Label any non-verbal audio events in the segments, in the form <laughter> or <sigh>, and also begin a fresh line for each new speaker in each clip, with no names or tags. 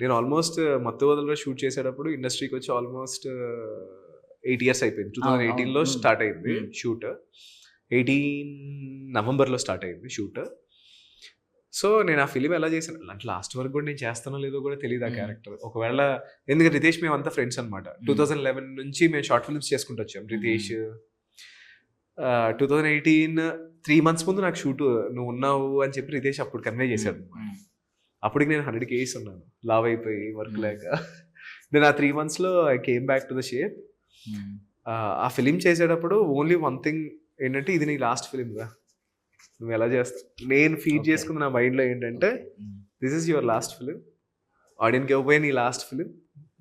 నేను ఆల్మోస్ట్ మత్తు వదలలో షూట్ చేసేటప్పుడు ఇండస్ట్రీకి వచ్చి ఆల్మోస్ట్ ఎయిట్ ఇయర్స్ అయిపోయింది. టూ థౌజండ్ ఎయిటీన్లో. స్టార్ట్ అయింది. షూట్ ఎయిటీన్ నవంబర్లో స్టార్ట్ అయింది షూట్ సో నేను ఆ ఫిలిం ఎలా చేశాను? అంటే లాస్ట్ వరకు కూడా నేను చేస్తానో లేదో కూడా తెలియదు ఆ. క్యారెక్టర్ ఒకవేళ ఎందుకంటే రితేష్ మేము అంతా ఫ్రెండ్స్ అనమాట టూ థౌజండ్ లెవెన్ నుంచి మేము షార్ట్ ఫిల్మ్స్ చేసుకుంటూ వచ్చాం. Ritesh two thousand eighteen three months ముందు నాకు షూట్ నువ్వు ఉన్నావు అని చెప్పి రితేష్ అప్పుడు కన్వే చేశాడు అప్పటికి నేను హండ్రెడ్ కేజీస్ ఉన్నాను. లావ్ అయిపోయి వర్క్
Hmm.
లేక. నేను ఆ త్రీ మంత్స్లో I came back to the shape ఆ ఫిలిం చేసేటప్పుడు ఓన్లీ వన్ థింగ్ ఏంటంటే ఇది నీ లాస్ట్ ఫిలిం రా. నువ్వు ఎలా చేస్తావు నేను ఫీడ్. చేసుకున్న నా మైండ్లో ఏంటంటే this is your last film ఆడియన్కి ఇవ్వబోయే నీ లాస్ట్ ఫిలిం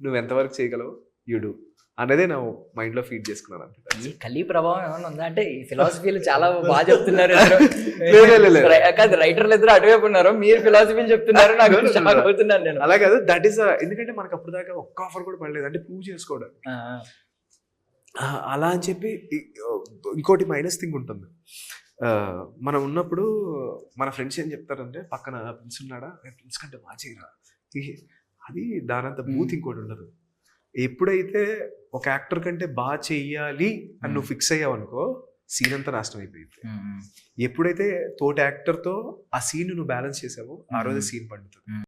నువ్వు ఎంతవరకు చేయగలవు యూ డూ అనేదే నా మైండ్లో ఫీడ్ చేసుకున్నాను అంతే.
కలి ప్రభావం ఏమైనా ఉందా? అంటే ఈ ఫిలాసఫీలు చాలా బాగా చెప్తున్నారు <laughs> కాదు రైటర్లు ఇద్దరు అటువైపు ఉన్నారు. మీరు ఫిలాసఫీలు చెప్తున్నారు. <laughs> నాకు. అవుతున్నాను నేను.
అలా కాదు. దట్ ఈస్ ఎందుకంటే మనకు అప్పుడు దాకా ఒక్క ఆఫర్ కూడా పడలేదు. అంటే ప్రూవ్ చేసుకోవడం అలా అని చెప్పి ఇంకోటి మైనస్ థింగ్ ఉంటుంది. మనం ఉన్నప్పుడు మన ఫ్రెండ్స్ ఏం చెప్తారంటే పక్కన ప్రిన్స్ ఉన్నాడా? ప్రిన్స్ కంటే బాగా చేయరా? అది దానంత బూత్. ఇంకోటి ఉండదు. ఎప్పుడైతే ఒక యాక్టర్ కంటే బాగా చెయ్యాలి అని నువ్వు ఫిక్స్ అయ్యావు అనుకో సీన్ అంతా నాశనం అయిపోయింది. ఎప్పుడైతే తోటి యాక్టర్తో ఆ సీన్ నువ్వు బ్యాలెన్స్ చేసావో ఆ రోజు. సీన్ పండుతుంది.